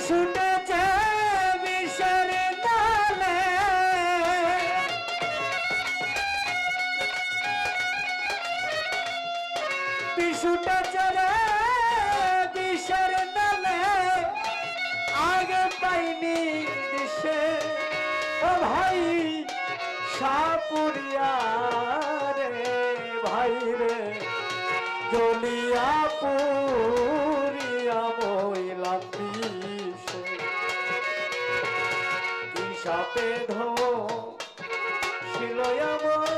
ছুটেছে বিষের নালে বিশুটেছে রে বিষের আগে পাইনি দিশে ও ভাই, সাপুরিয়া রে, ভাই রে জলিয়া পুরিয়া সাপে ধো শিলয়া মরে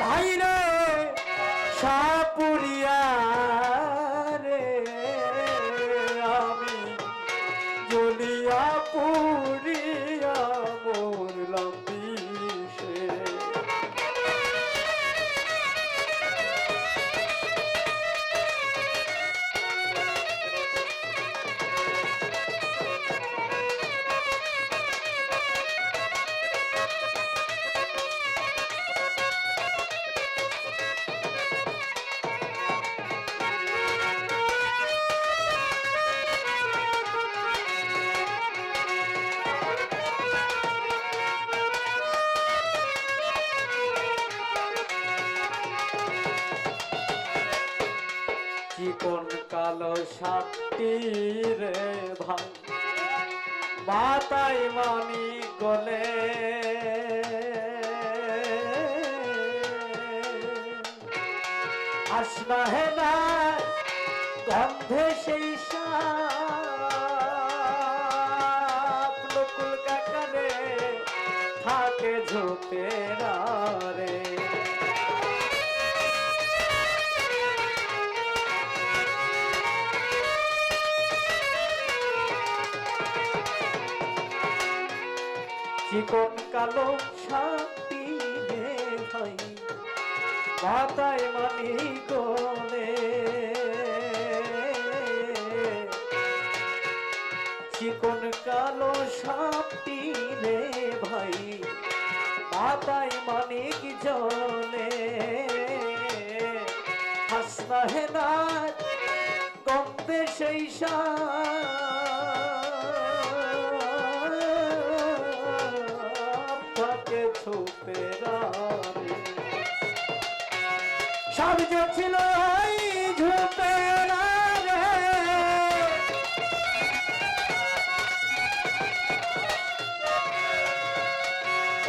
ভাইরে সাপুরিয়া কালো সাতটি রে ভাই। মাতাই মানি গলে। আসনা হে না গন্ধে সেই সাপ। চিকন কালো শান্তি রে ভাই মাতায় মানি গলে। চিকন কালো শান্তি রে ভাই মাতায় মানি কি জলে হাসনা না গন্ধে সেই সাপকে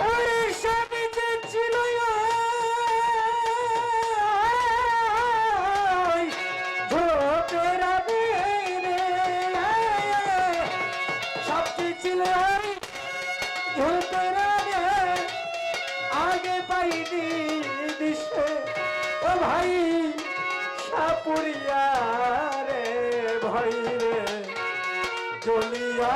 ওই সবজ ছিল ঝুপে রে আগে পাইনি ভাই সাপুরিয়া রে ভাই রে পুরিয়া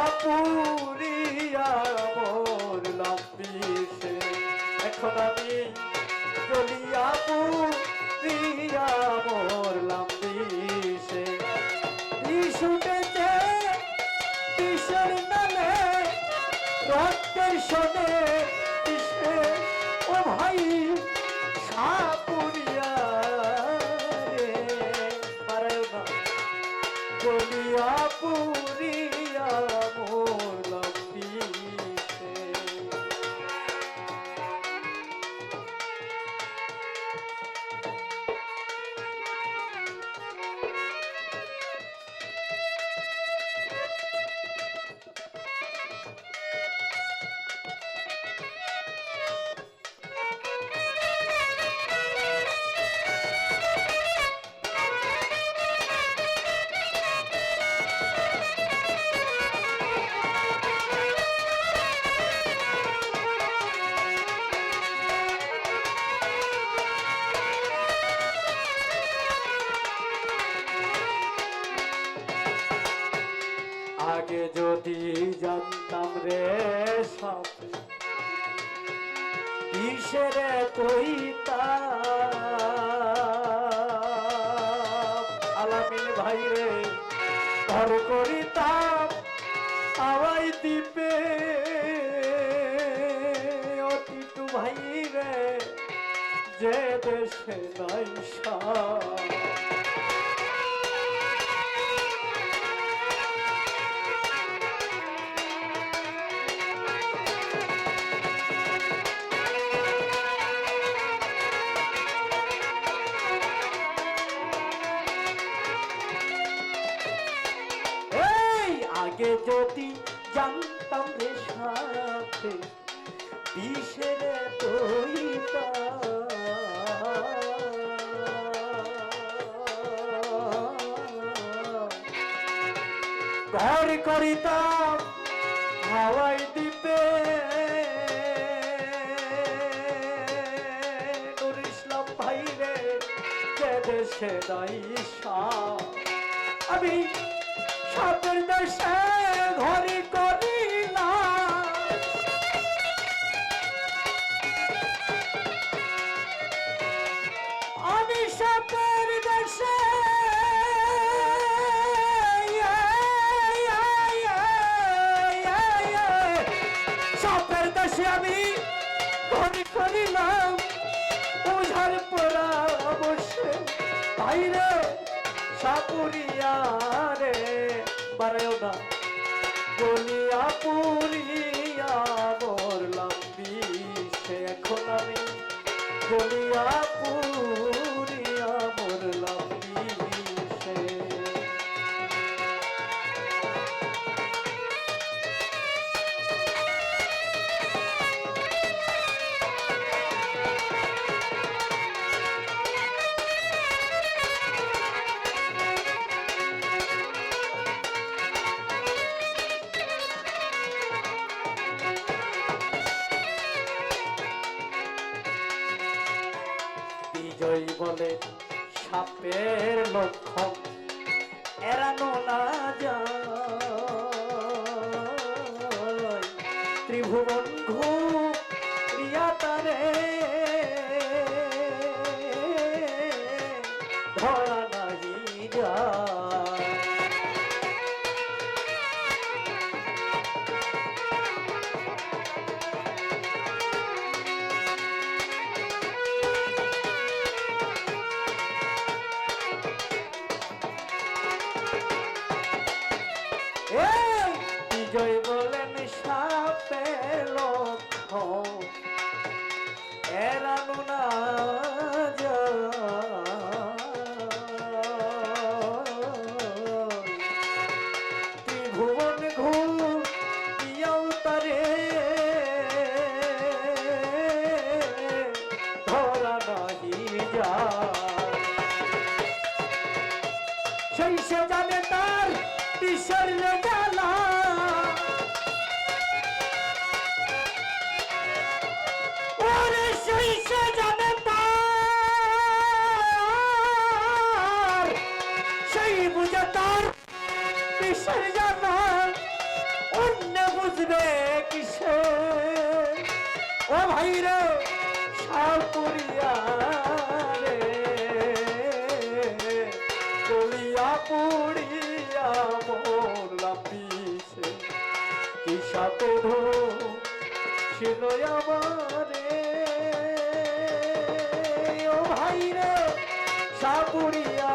কইতা আলামিন ভাই রে ঘর করিতাম আওয়াই দিবে। অতিটু ভাই রে যে দেশে নাই জানতাম রে সাথে, বিষের ঘর করিতাম হাওয়াই দিতে নুর ইসলাম ভাই রে যে দেশে নাই আমি সাপের দেশে ঘরে করি না আমি সাপের দেশে সাপের দেশে আমি ঘরে করিলাম। ওঝার পড়া বসে বাইরে সাপুরিয়া রে বারেও না। গলিয়া পুরিয়া মরলাম বিষে এখন আমি গলিয়া সাপের এড়ানো না যায়। ত্রিভুবন ঘুরিয়াও তারে। ধরা নাহি যায়। সেই সে জানে তার কিসের জ্বালা কিসের জ্বালা অন্য বুঝবে কিসে ও ভাই রে সাপুরিয়া রে গলিয়া পুড়িয়া মরলাম পিছে কি সাথে ধো ছিল আমারে ও ভাই রে সাপুরিয়া